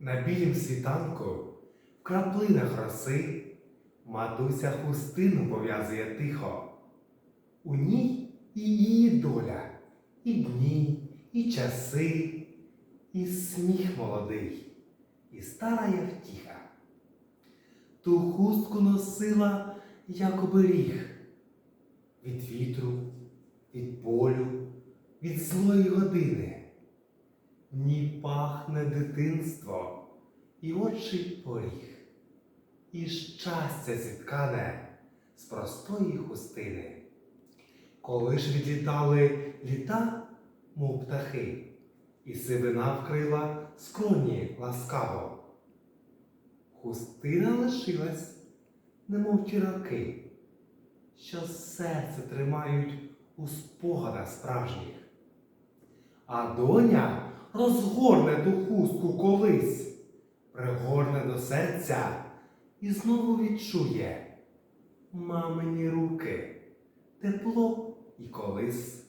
На білім світанку, в краплинах роси, матуся хустину пов'язує тихо. У ній і її доля, і дні, і часи, і сміх молодий, і старая втіха. Ту хустку носила, як оберіг, від вітру, від болю, від злої години. В ній пахне дитинство і очі поріг, і щастя зіткане з простої хустини. Коли ж відлітали літа, мов птахи, і сивина вкрила скроні ласкаво. Хустина лишилась, немов ті роки, що серце тримають у спогадах справжніх. А доня розгорне ту хустку колись, пригорне до серця і знову відчує мамині руки, тепло і колись,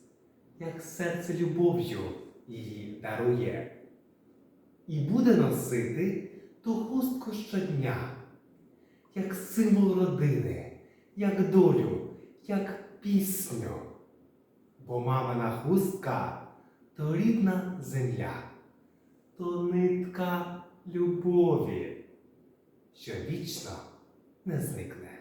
як серце любов'ю її дарує. І буде носити ту хустку щодня, як символ родини, як долю, як пісню. Бо мамина хустка то рідна земля, то нитка любові, що вічно не зникне.